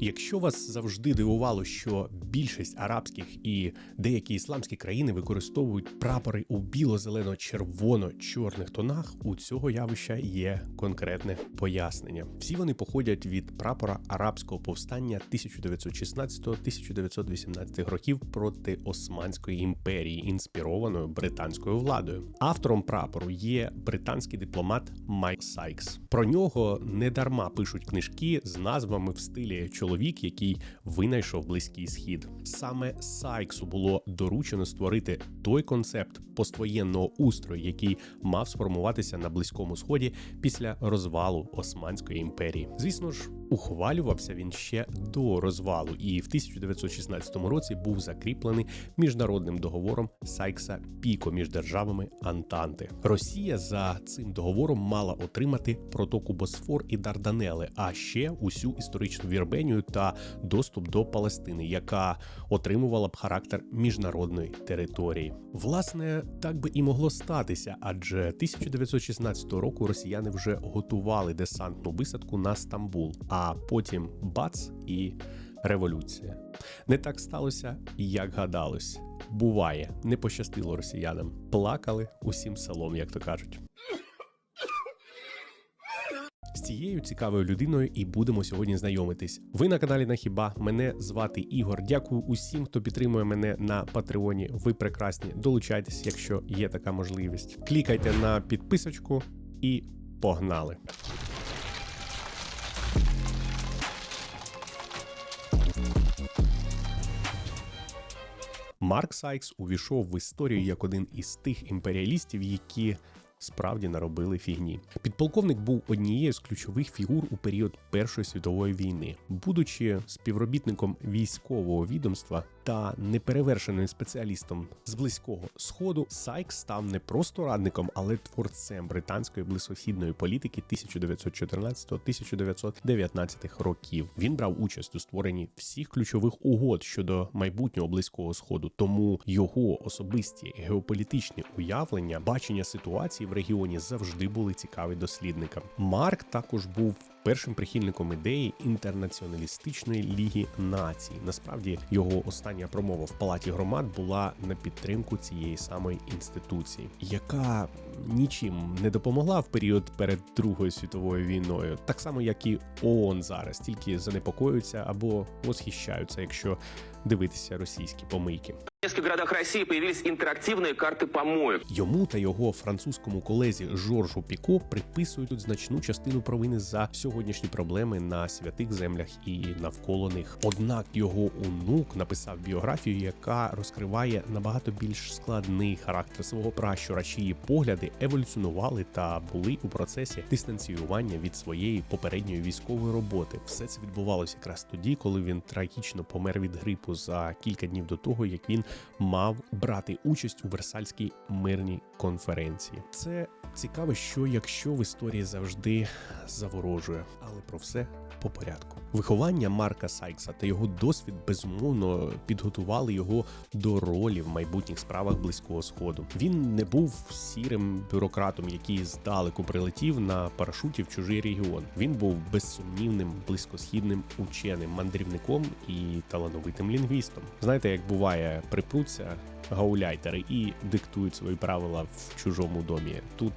Якщо вас завжди дивувало, що більшість арабських і деякі ісламські країни використовують прапори у біло-зелено-червоно-чорних тонах, у цього явища є конкретне пояснення. Всі вони походять від прапора арабського повстання 1916-1918 років проти Османської імперії, інспірованою британською владою. Автором прапору є британський дипломат Майк Сайкс. Про нього недарма пишуть книжки з назвами в стилі чоловік, який винайшов близький схід. Саме Сайксу було доручено створити той концепт поствоєнного устрою, який мав сформуватися на близькому сході після розвалу Османської імперії. Звісно ж, ухвалювався він ще до розвалу, і в 1916 році був закріплений міжнародним договором Сайкса Піко між державами Антанти. Росія за цим договором мала отримати протоку Босфор і Дарданели, а ще усю історичну Вірменію та доступ до Палестини, яка отримувала б характер міжнародної території. Власне, так би і могло статися, адже 1916 року росіяни вже готували десантну висадку на Стамбул, а потім бац і революція. Не так сталося, як гадалось. Буває, не пощастило росіянам. Плакали усім селом, як то кажуть. З цією цікавою людиною і будемо сьогодні знайомитись. Ви на каналі Нахіба. Мене звати Ігор. Дякую усім, хто підтримує мене на Патреоні. Ви прекрасні. Долучайтесь, якщо є така можливість. Клікайте на підписочку і погнали. Марк Сайкс увійшов в історію як один із тих імперіалістів, які справді наробили фігні. Підполковник був однією з ключових фігур у період Першої світової війни, будучи співробітником військового відомства та неперевершеним спеціалістом з близького сходу, Сайкс став не просто радником, але творцем британської близькосхідної політики 1919-1919 років. Він брав участь у створенні всіх ключових угод щодо майбутнього близького сходу, тому його особисті геополітичні уявлення, бачення ситуації в регіоні завжди були цікаві дослідникам. Марк також був першим прихильником ідеї інтернаціоналістичної ліги націй. Насправді його остання промова в палаті громад була на підтримку цієї самої інституції, яка нічим не допомогла в період перед Другою світовою війною, так само як і ООН зараз, тільки занепокоюються або восхищаються, якщо дивитися російські помийки. В нескольких городах России появились интерактивные карты помоек. Йому та його французькому колезі Жоржу Піко приписують значну частину провини за сьогоднішні проблеми на святих землях і навколо них. Однак його онук написав біографію, яка розкриває набагато більш складний характер свого пращура, чиї погляди еволюціонували та були у процесі дистанціювання від своєї попередньої військової роботи. Все це відбувалося якраз тоді, коли він трагічно помер від грипу за кілька днів до того, як він мав брати участь у Версальській мирній конференції. Це цікаво, що якщо в історії завжди заворожує, але про все по порядку. Виховання Марка Сайкса та його досвід безумовно підготували його до ролі в майбутніх справах близького сходу. Він не був сірим бюрократом, який здалеку прилетів на парашуті в чужий регіон. Він був безсумнівним близькосхідним ученим, мандрівником і талановитим лінгвістом. Знаєте, як буває, припруться гауляйтери і диктують свої правила в чужому домі. Тут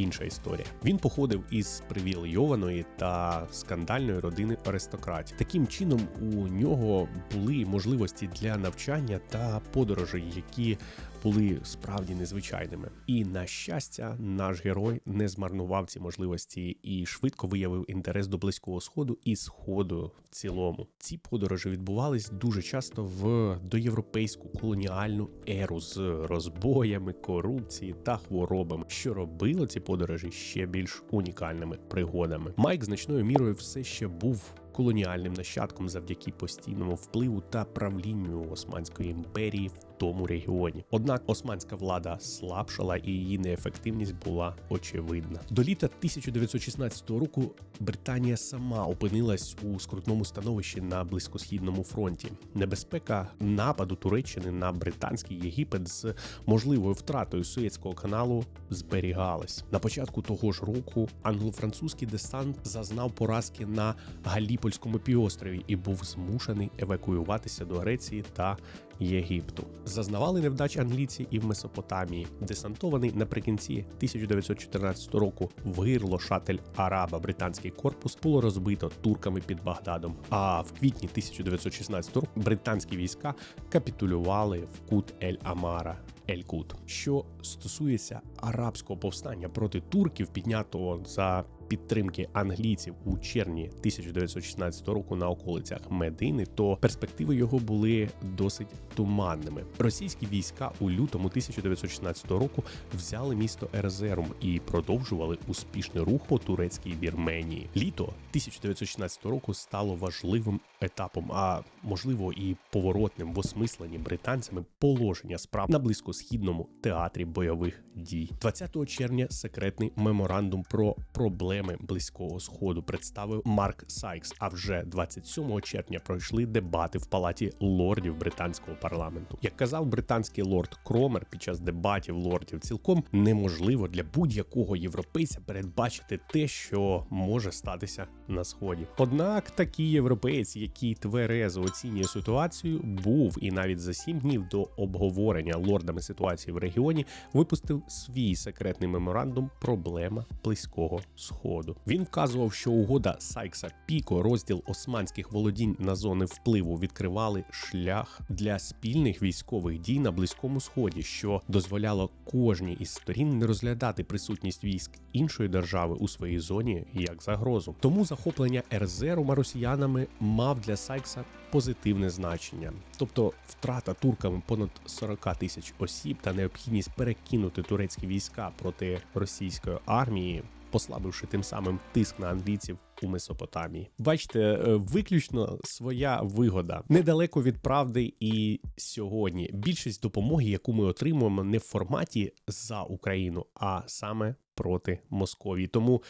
інша історія. Він походив із привілейованої та скандальної родини аристократів. Таким чином, у нього були можливості для навчання та подорожей, які були справді незвичайними. І на щастя, наш герой не змарнував ці можливості і швидко виявив інтерес до близького сходу і сходу в цілому. Ці подорожі відбувались дуже часто в доєвропейську колоніальну еру з розбоями, корупції та хворобами, що робило ці подорожі ще більш унікальними пригодами. Майк значною мірою все ще був колоніальним нащадком завдяки постійному впливу та правлінню Османської імперії в тому регіоні. Однак османська влада слабшала і її неефективність була очевидна. До літа 1916 року Британія сама опинилась у скрутному становищі на близькосхідному фронті. Небезпека нападу Туреччини на британський Єгипет з можливою втратою Суєцького каналу зберігалась. На початку того ж року англо-французький десант зазнав поразки на Галіпо Пелопольському півострові і був змушений евакуюватися до Греції та Єгипту. Зазнавали невдач англійці і в Месопотамії. Десантований наприкінці 1914 року в гирло шатель Араба британський корпус було розбито турками під Багдадом. А в квітні 1916 року британські війська капітулювали в кут Ель Амара. Ель-Кут. Що стосується арабського повстання проти турків, піднятого за підтримки англійців у червні 1916 року на околицях Медини, то перспективи його були досить туманними. Російські війська у лютому 1916 року взяли місто Ерзерум і продовжували успішний рух по турецькій Вірменії. Літо 1916 року стало важливим етапом, а можливо і поворотним в осмисленні британцями положення справ на близькосхідному театрі бойових дій. 20 червня секретний меморандум про проблеми близького сходу представив Марк Сайкс. А вже 27 червня пройшли дебати в палаті лордів британського парламенту. Як казав британський лорд Кромер під час дебатів лордів, цілком неможливо для будь-якого європейця передбачити те, що може статися на сході. Однак такий європеєць, який тверезо оцінює ситуацію, був і навіть за сім днів до обговорення лордами ситуації в регіоні випустив свій секретний меморандум Проблема близького сходу. Він вказував, що угода Сайкса Піко, розділ османських володінь на зони впливу, відкривали шлях для спільних військових дій на близькому сході, що дозволяло кожній із сторін не розглядати присутність військ іншої держави у своїй зоні як загрозу. Тому захоплення Ерзеру росіянами мав для Сайкса позитивне значення, тобто втрата турками понад 40 тисяч осіб та необхідність перекинути турецькі війська проти російської армії. Послабивши тим самим тиск на англійців у Месопотамії, бачите, е, виключно своя вигода недалеко від правди. І сьогодні більшість допомоги, яку ми отримуємо, не в форматі за Україну, а саме проти Московії. Тому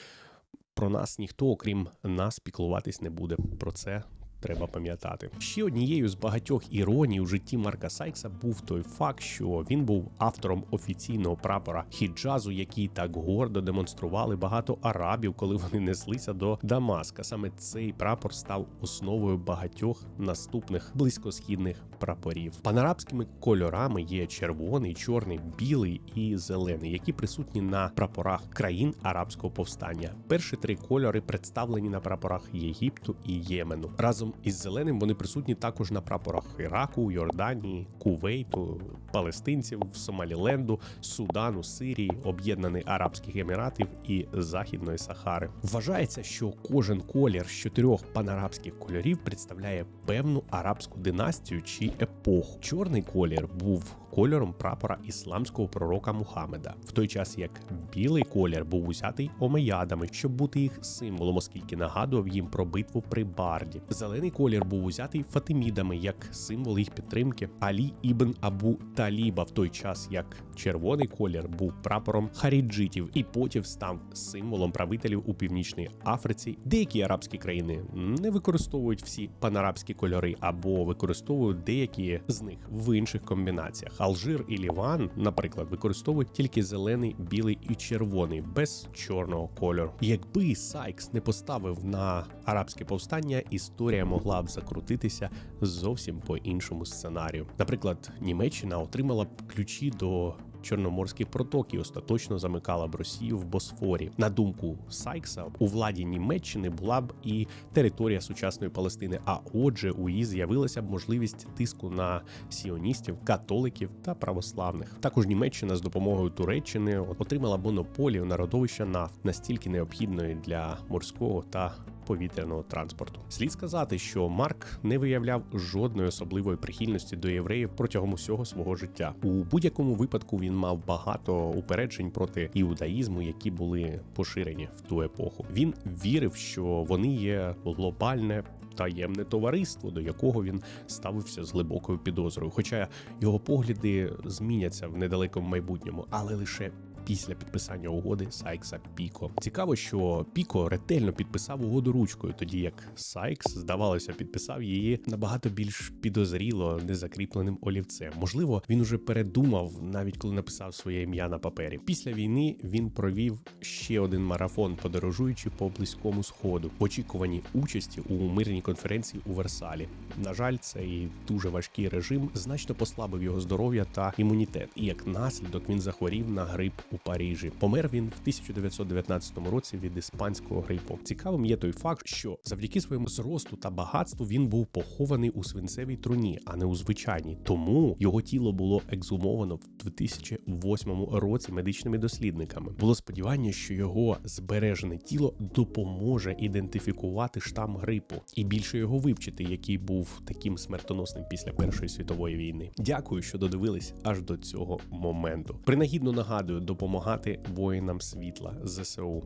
про нас ніхто, окрім нас, піклуватись не буде. Про це треба пам'ятати. Ще однією з багатьох іроній у житті Марка Сайкса був той факт, що він був автором офіційного прапора хіджазу, який так гордо демонстрували багато арабів, коли вони неслися до Дамаска. Саме цей прапор став основою багатьох наступних близькосхідних прапорів. Панарабськими кольорами є червоний, чорний, білий і зелений, які присутні на прапорах країн арабського повстання. Перші три кольори представлені на прапорах Єгипту і Ємену. Разом із зеленим вони присутні також на прапорах Іраку, Йорданії, Кувейту, палестинців, Сомаліленду, Судану, Сирії, Об'єднаних Арабських Еміратів і Західної Сахари. Вважається, що кожен колір з чотирьох панарабських кольорів представляє певну арабську династію чи епоху. Чорний колір був кольором прапора ісламського пророка Мухаммеда, в той час як білий колір був узятий омеядами, щоб бути їх символом, оскільки нагадував їм про битву при Барді. Зелений колір був узятий фатимідами як символ їх підтримки Алі Ібн Абу Таліба, в той час як червоний колір був прапором харіджитів і потім став символом правителів у північній Африці. Деякі арабські країни не використовують всі панарабські кольори або використовують деякі з них в інших комбінаціях. Алжир і Ліван, наприклад, використовують тільки зелений, білий і червоний, без чорного кольору. Якби Сайкс не поставив на арабське повстання, історія могла б закрутитися зовсім по іншому сценарію. Наприклад, Німеччина отримала б ключі до. Чорноморських проток і остаточно замикала б Росію в Босфорі. На думку Сайкса, у владі Німеччини була б і територія сучасної Палестини. А отже, у її з'явилася б можливість тиску на сіоністів, католиків та православних. Також Німеччина з допомогою Туреччини отримала монополію на родовища нафт, настільки необхідної для морського та повітряного транспорту. Слід сказати, що Марк не виявляв жодної особливої прихильності до євреїв протягом усього свого життя. У будь-якому випадку він мав багато упереджень проти іудаїзму, які були поширені в ту епоху. Він вірив, що вони є глобальне. Таємне товариство, до якого він ставився з глибокою підозрою. Хоча його погляди зміняться в недалекому майбутньому, але лише після підписання угоди Сайкса Піко. Цікаво, що Піко ретельно підписав угоду ручкою, тоді як Сайкс, здавалося, підписав її набагато більш підозріло незакріпленим олівцем. Можливо, він уже передумав, навіть коли написав своє ім'я на папері. Після війни він провів ще один марафон, подорожуючи по близькому сходу, в очікуванні участі у мирній конференції у Версалі. На жаль, цей дуже важкий режим значно послабив його здоров'я та імунітет, і як наслідок він захворів на грип у Парижі. Помер він в 1919 році від іспанського грипу. Цікавим є той факт, що завдяки своєму зросту та багатству він був похований у свинцевій труні, а не у звичайній. Тому його тіло було ексгумовано в 2008 році медичними дослідниками. Було сподівання, що його збережене тіло допоможе ідентифікувати штам грипу і більше його вивчити, який був таким смертоносним після Першої світової війни. Дякую, що додивились аж до цього моменту. Принагідно нагадую допомагати воїнам світла ЗСУ.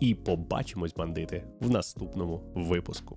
І побачимось, бандити, в наступному випуску.